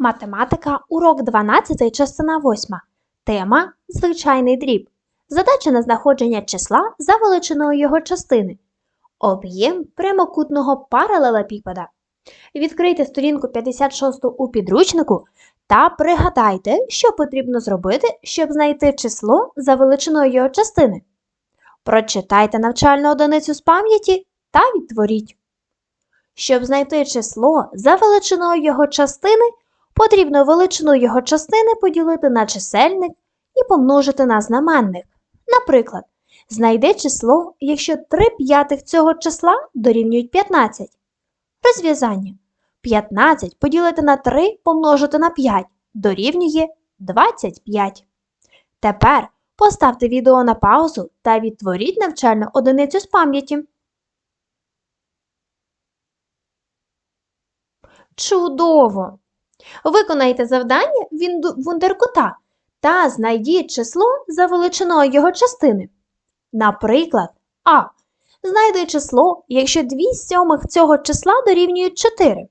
Математика, урок 12, частина 8. Тема Звичайний дріб. Задача на знаходження числа за величиною його частини. Об'єм прямокутного паралелепіпеда. Відкрийте сторінку 56 у підручнику та пригадайте, що потрібно зробити, щоб знайти число за величиною його частини. Прочитайте навчальну одиницю з пам'яті та відтворіть. Щоб знайти число за величиною його частини, потрібно величину його частини поділити на чисельник і помножити на знаменник. Наприклад, знайди число, якщо 3 п'ятих цього числа дорівнюють 15. Розв'язання. 15 поділити на 3 помножити на 5 дорівнює 25. Тепер поставте відео на паузу та відтворіть навчальну одиницю з пам'яті. Чудово! Виконайте завдання Вінду- вундеркута та знайдіть число за величиною його частини. Наприклад, А. Знайди число, якщо 2 сьомих цього числа дорівнюють 4.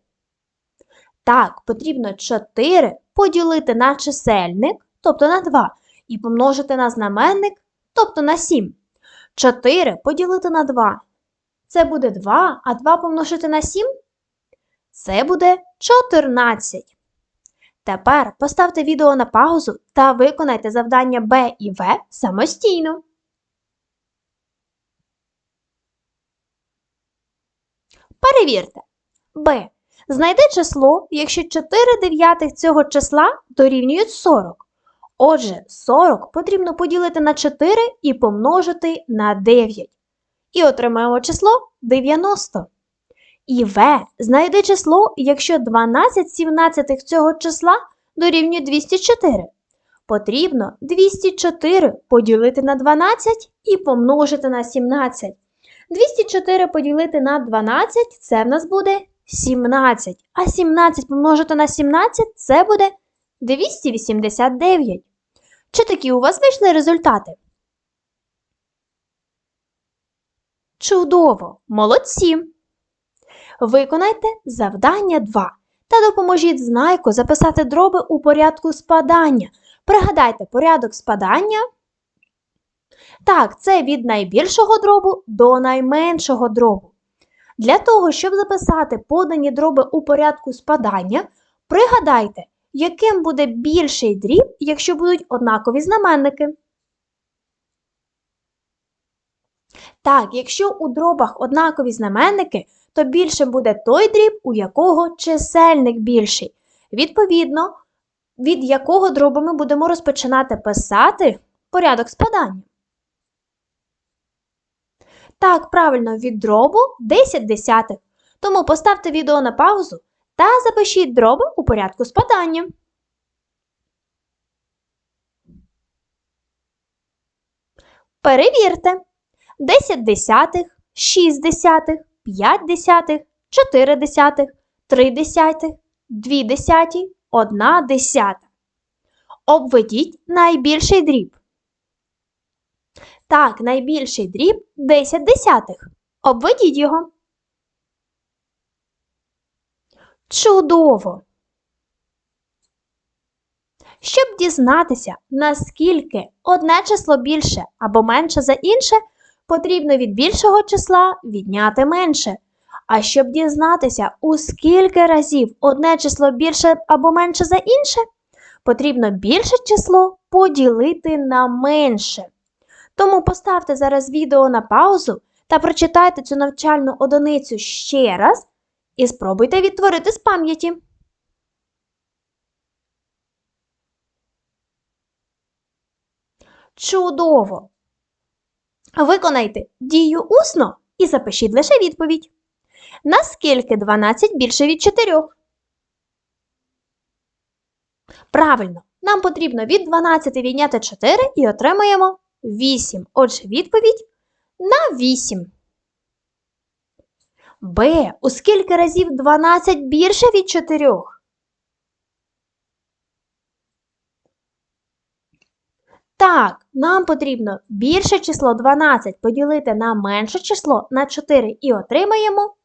Так, потрібно 4 поділити на чисельник, тобто на 2, і помножити на знаменник, тобто на 7. 4 поділити на 2. Це буде 2, а 2 помножити на 7 це буде 14. Тепер поставте відео на паузу та виконайте завдання Б і В самостійно. Перевірте. Б. Знайди число, якщо 4 дев'ятих цього числа дорівнюють 40. Отже, 40 потрібно поділити на 4 і помножити на 9. І отримаємо число 90. І В. Знайди число, якщо 12 сімнадцятих цього числа дорівнює 204. Потрібно 204 поділити на 12 і помножити на 17. 204 поділити на 12 це в нас буде 17. А 17 помножити на 17 це буде 289. Чи такі у вас вийшли результати? Чудово! Молодці! Виконайте завдання 2 та допоможіть знайку записати дроби у порядку спадання. Пригадайте порядок спадання. Так, це від найбільшого дробу до найменшого дробу. Для того, щоб записати подані дроби у порядку спадання, пригадайте, яким буде більший дріб, якщо будуть однакові знаменники. Так, якщо у дробах однакові знаменники, то більшим буде той дріб, у якого чисельник більший. Відповідно, від якого дробу ми будемо розпочинати писати порядок спадання. Так, правильно, від дробу 10 десятих. Тому поставте відео на паузу та запишіть дроби у порядку спадання. Перевірте. 10 десятих, 6 десятих, 5 десятих, 4 десятих, 3 десятих, 2 десяті, 1 десята. Обведіть найбільший дріб. Так, найбільший дріб 10 десятих. Обведіть його. Чудово! Щоб дізнатися, наскільки одне число більше або менше за інше, потрібно від більшого числа відняти менше. А щоб дізнатися, у скільки разів одне число більше або менше за інше, потрібно більше число поділити на менше. Тому поставте зараз відео на паузу та прочитайте цю навчальну одиницю ще раз і спробуйте відтворити з пам'яті. Чудово! Виконайте дію усно і запишіть лише відповідь. Наскільки 12 більше від 4? Правильно, нам потрібно від 12 відняти 4 і отримаємо 8. Отже, відповідь на 8. Б. У скільки разів 12 більше від 4? Так, нам потрібно більше число 12 поділити на менше число на 4 і отримаємо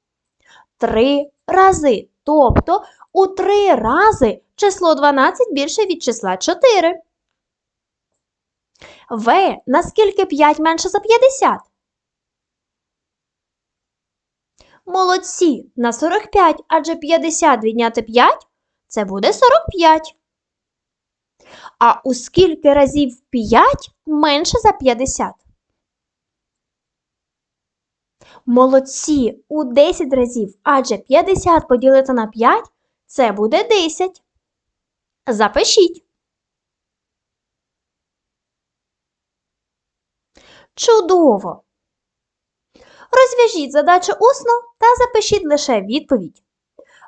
3 рази. Тобто у 3 рази число 12 більше від числа 4. В. Наскільки 5 менше за 50? Молодці! На 45, адже 50 відняти 5 це буде 45. А у скільки разів 5 менше за 50? Молодці! У 10 разів, адже 50 поділити на 5 це буде 10. Запишіть. Чудово! Розв'яжіть задачу усно та запишіть лише відповідь.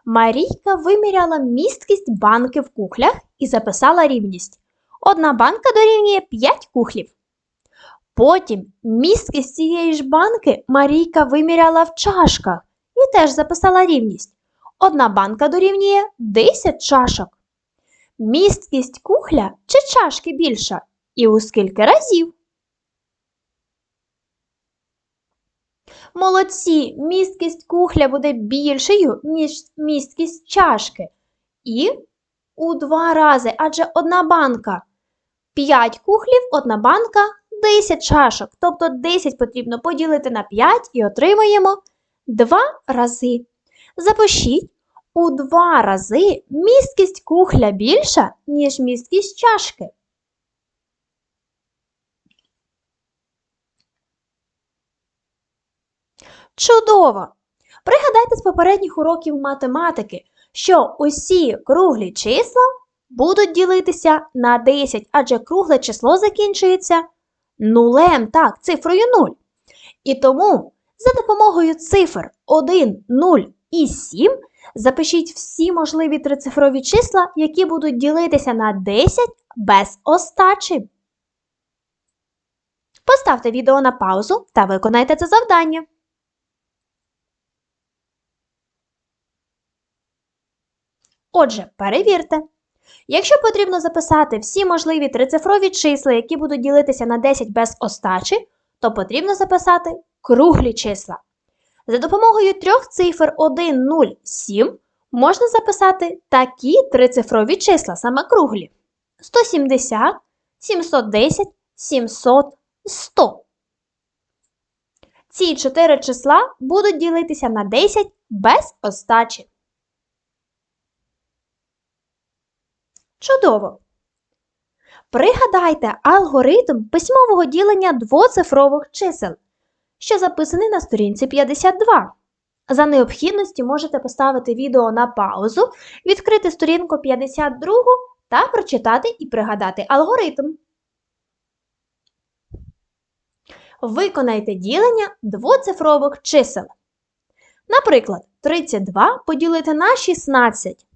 Марійка виміряла місткість банки в кухлях і записала рівність. Одна банка дорівнює 5 кухлів. Потім місткість цієї ж банки Марійка виміряла в чашках і теж записала рівність. Одна банка дорівнює 10 чашок. Місткість кухля чи чашки більша? І у скільки разів? Молодці, місткість кухля буде більшою, ніж місткість чашки. І у два рази, адже одна банка 5 кухлів, одна банка 10 чашок. Тобто 10 потрібно поділити на 5 і отримаємо 2 рази. Запишіть, у 2 рази місткість кухля більша, ніж місткість чашки. Чудово! Пригадайте з попередніх уроків математики, що усі круглі числа будуть ділитися на 10, адже кругле число закінчується нулем, так, цифрою 0. І тому за допомогою цифр 1, 0 і 7 запишіть всі можливі трицифрові числа, які будуть ділитися на 10 без остачі. Поставте відео на паузу та виконайте це завдання. Отже, перевірте. Якщо потрібно записати всі можливі трицифрові числа, які будуть ділитися на 10 без остачі, то потрібно записати круглі числа. За допомогою трьох цифр 1, 0, 7 можна записати такі трицифрові числа, саме круглі: 170, 710, 700, 100. Ці чотири числа будуть ділитися на 10 без остачі. Чудово! Пригадайте алгоритм письмового ділення двоцифрових чисел, що записаний на сторінці 52. За необхідності можете поставити відео на паузу, відкрити сторінку 52 та прочитати і пригадати алгоритм. Виконайте ділення двоцифрових чисел. Наприклад, 32 поділити на 16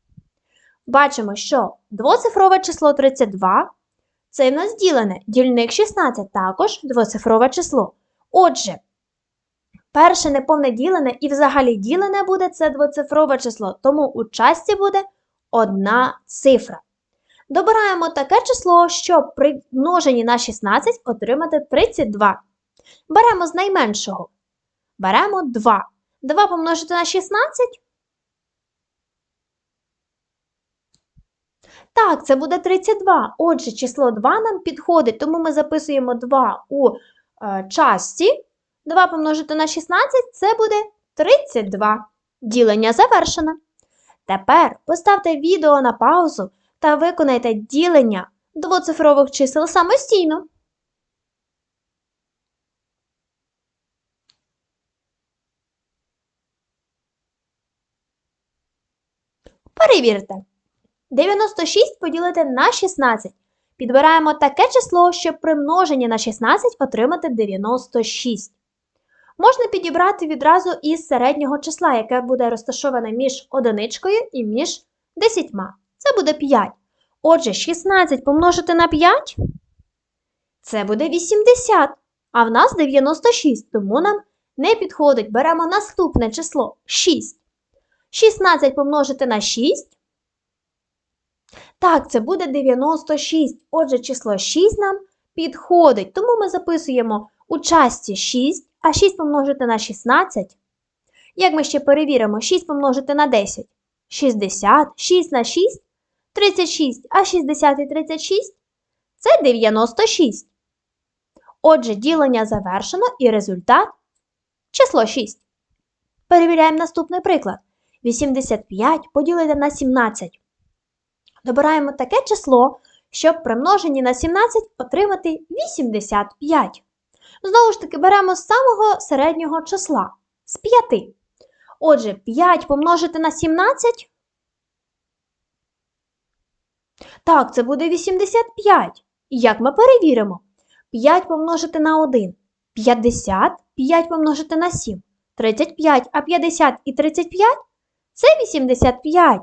бачимо, що двоцифрове число 32 це в нас ділене. Дільник 16 також двоцифрове число. Отже, перше неповне ділене і взагалі ділене буде це двоцифрове число, тому у часті буде одна цифра. Добираємо таке число, щоб при множенні на 16 отримати 32. Беремо з найменшого. Беремо 2. 2 помножити на 16 Так, це буде 32. Отже, число 2 нам підходить, тому ми записуємо 2 у е, часті. 2 помножити на 16 це буде 32. Ділення завершено. Тепер поставте відео на паузу та виконайте ділення двоцифрових чисел самостійно. Перевірте. 96 поділити на 16. Підбираємо таке число, щоб при множенні на 16 отримати 96. Можна підібрати відразу із середнього числа, яке буде розташоване між одиничкою і між 10. Це буде 5. Отже, 16 помножити на 5 це буде 80. А в нас 96, тому нам не підходить. Беремо наступне число 6. 16 помножити на 6 так, це буде 96. Отже, число 6 нам підходить. Тому ми записуємо у часті 6, а 6 помножити на 16. Як ми ще перевіримо 6 помножити на 10? 60, 6 на 6, 36, а 60 і 36 це 96. Отже, ділення завершено і результат число 6. Перевіряємо наступний приклад. 85 поділити на 17. Добираємо таке число, щоб при множенні на 17 отримати 85. Знову ж таки, беремо з самого середнього числа з 5. Отже, 5 помножити на 17. Так, це буде 85. І як ми перевіримо? 5 помножити на 1 50, 5 помножити на 7 35, а 50 і 35 це 85.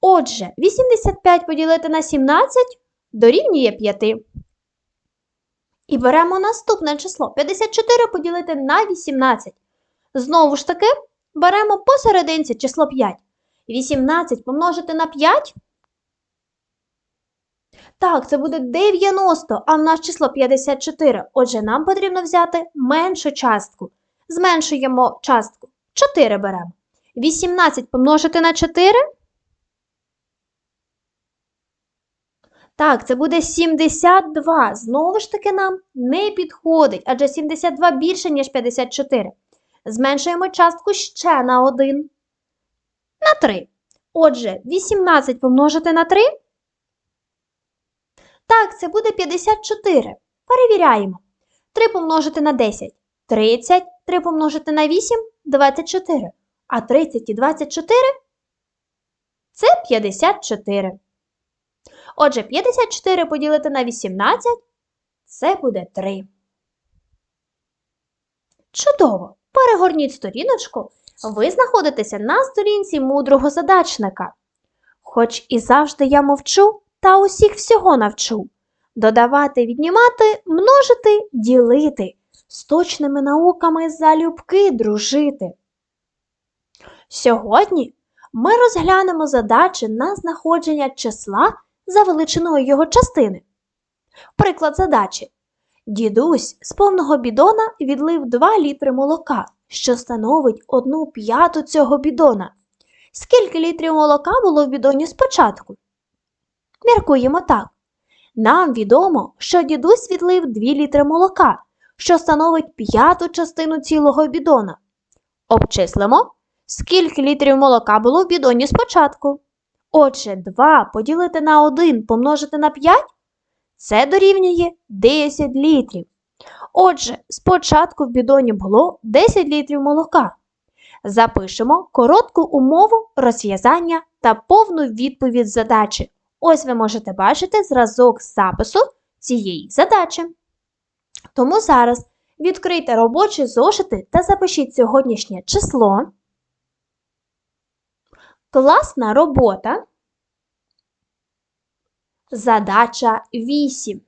Отже, 85 поділити на 17 дорівнює 5. І беремо наступне число 54 поділити на 18. Знову ж таки, беремо посерединці число 5. 18 помножити на 5. Так, це буде 90, а в нас число 54. Отже, нам потрібно взяти меншу частку. Зменшуємо частку. 4 беремо. 18 помножити на 4. Так, це буде 72. Знову ж таки, нам не підходить, адже 72 більше, ніж 54. Зменшуємо частку ще на 1. На 3. Отже, 18 помножити на 3. Так, це буде 54. Перевіряємо. 3 помножити на 10 30, 3 помножити на 8 24. А 30 і 24 це 54. Отже, 54 поділити на 18 це буде 3. Чудово! Перегорніть сторіночку. Ви знаходитеся на сторінці мудрого задачника. Хоч і завжди я мовчу, та усіх всього навчу. Додавати, віднімати, множити, ділити, з точними науками залюбки дружити. Сьогодні ми розглянемо задачі на знаходження числа за величиною його частини. Приклад задачі. Дідусь з повного бідона відлив 2 літри молока, що становить одну п'яту цього бідона. Скільки літрів молока було в бідоні спочатку? Міркуємо так. Нам відомо, що дідусь відлив 2 літри молока, що становить п'яту частину цілого бідона. Обчислимо, скільки літрів молока було в бідоні спочатку. Отже, 2 поділити на 1 помножити на 5 це дорівнює 10 літрів. Отже, спочатку в бідоні було 10 літрів молока. Запишемо коротку умову розв'язання та повну відповідь задачі. Ось ви можете бачити зразок запису цієї задачі. Тому зараз відкрийте робочі зошити та запишіть сьогоднішнє число. Класна робота. Задача 8.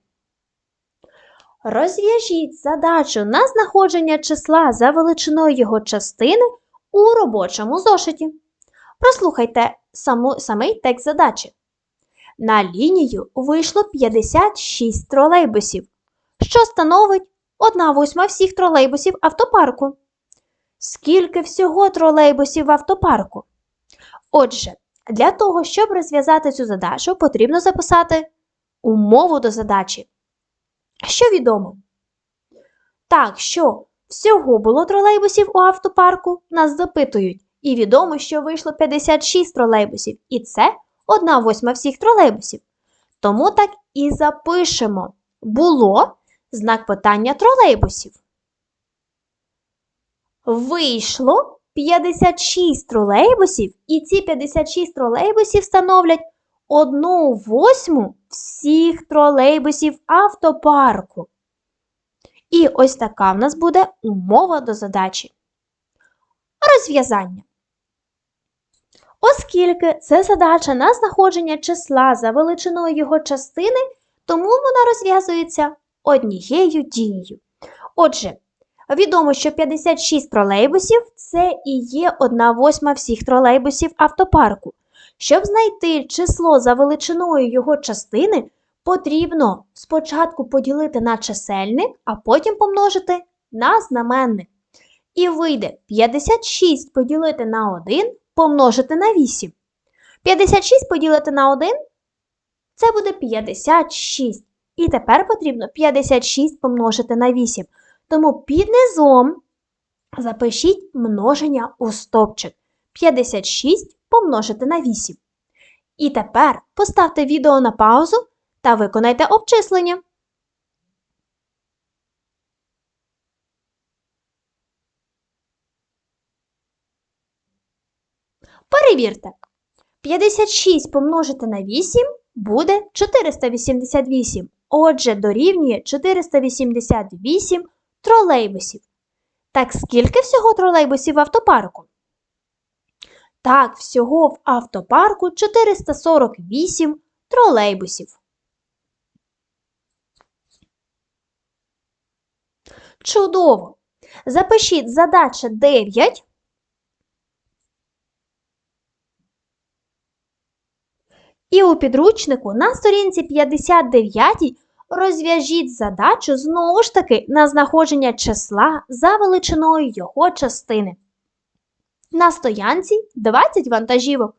Розв'яжіть задачу на знаходження числа за величиною його частини у робочому зошиті. Прослухайте саму, самий текст задачі. На лінію вийшло 56 тролейбусів, що становить 1 восьма всіх тролейбусів автопарку. Скільки всього тролейбусів в автопарку? Отже, для того, щоб розв'язати цю задачу, потрібно записати умову до задачі. Що відомо? Так, що всього було тролейбусів у автопарку, нас запитують, і відомо, що вийшло 56 тролейбусів, і це 1 восьма всіх тролейбусів. Тому так і запишемо було знак питання тролейбусів. Вийшло 56 тролейбусів, і ці 56 тролейбусів становлять 1 восьму всіх тролейбусів автопарку. І ось така в нас буде умова до задачі. Розв'язання. Оскільки це задача на знаходження числа за величиною його частини, тому вона розв'язується однією дією. Отже, відомо, що 56 тролейбусів це і є 1 восьма всіх тролейбусів автопарку. Щоб знайти число за величиною його частини, потрібно спочатку поділити на чисельник, а потім помножити на знаменник. і вийде 56 поділити на 1 помножити на 8. 56 поділити на 1 це буде 56. І тепер потрібно 56 помножити на 8. Тому під низом запишіть множення у стовпчик. 56 помножити на 8. І тепер поставте відео на паузу та виконайте обчислення. Перевірте. 56 помножити на 8 буде 488. Отже, дорівнює 488 тролейбусів. Так скільки всього тролейбусів в автопарку? Так, всього в автопарку 448 тролейбусів. Чудово! Запишіть задача 9. І у підручнику на сторінці 59 розв'яжіть задачу знову ж таки на знаходження числа за величиною його частини. На стоянці 20 вантажівок.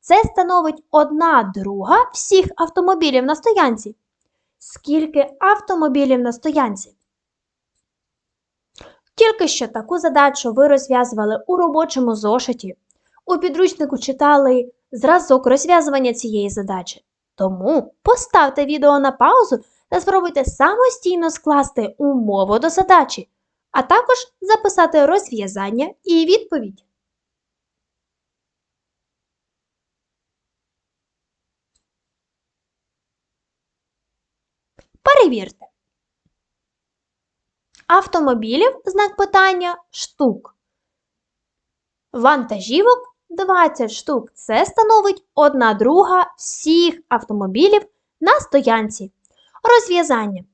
Це становить одна друга всіх автомобілів на стоянці. Скільки автомобілів на стоянці? Тільки що таку задачу ви розв'язували у робочому зошиті. У підручнику читали зразок розв'язування цієї задачі. Тому поставте відео на паузу та спробуйте самостійно скласти умову до задачі, а також записати розв'язання і відповідь. Перевірте. Автомобілів знак питання штук. Вантажівок 20 штук. Це становить одна друга всіх автомобілів на стоянці. Розв'язання.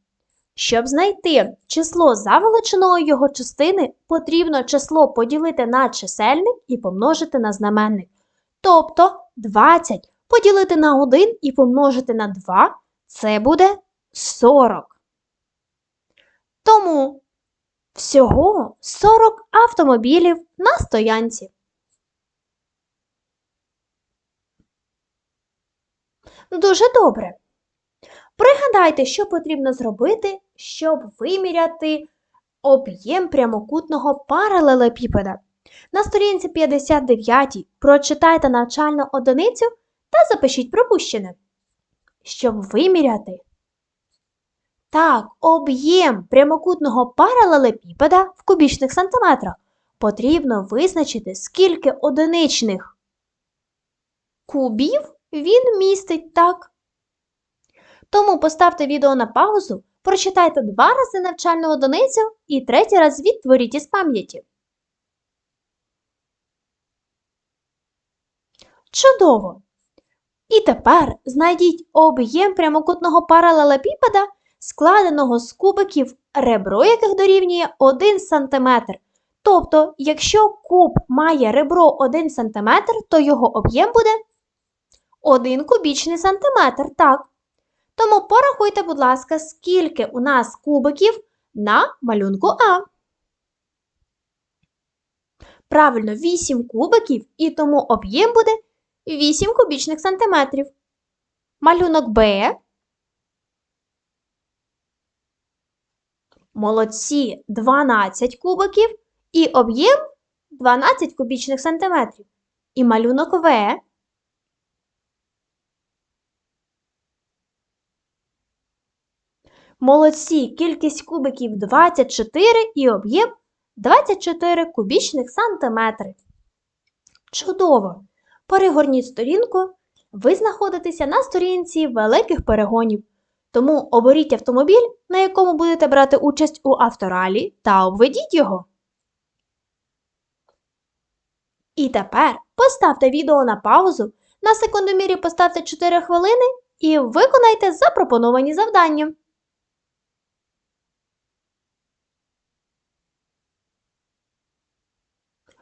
Щоб знайти число за величиною його частини, потрібно число поділити на чисельник і помножити на знаменник. Тобто 20 поділити на 1 і помножити на 2 це буде 40. Тому всього 40 автомобілів на стоянці. Дуже добре. Пригадайте, що потрібно зробити, щоб виміряти об'єм прямокутного паралелепіпеда. На сторінці 59 прочитайте навчальну одиницю та запишіть пропущене. Щоб виміряти. Так, об'єм прямокутного паралелепіпеда в кубічних сантиметрах потрібно визначити, скільки одиничних кубів він містить так. Тому поставте відео на паузу, прочитайте два рази навчальну одиницю і третій раз відтворіть із пам'яті. Чудово! І тепер знайдіть об'єм прямокутного паралелепіпеда, складеного з кубиків, ребро яких дорівнює 1 см. Тобто, якщо куб має ребро 1 см, то його об'єм буде 1 кубічний сантиметр, так. Тому порахуйте, будь ласка, скільки у нас кубиків на малюнку А. Правильно, 8 кубиків, і тому об'єм буде 8 кубічних сантиметрів. Малюнок Б. Молодці 12 кубиків і об'єм 12 кубічних сантиметрів. І малюнок В. Молодці, кількість кубиків 24 і об'єм 24 кубічних сантиметри. Чудово! Перегорніть сторінку. Ви знаходитеся на сторінці великих перегонів. Тому оберіть автомобіль, на якому будете брати участь у авторалі, та обведіть його. І тепер поставте відео на паузу, на секундомірі поставте 4 хвилини і виконайте запропоновані завдання.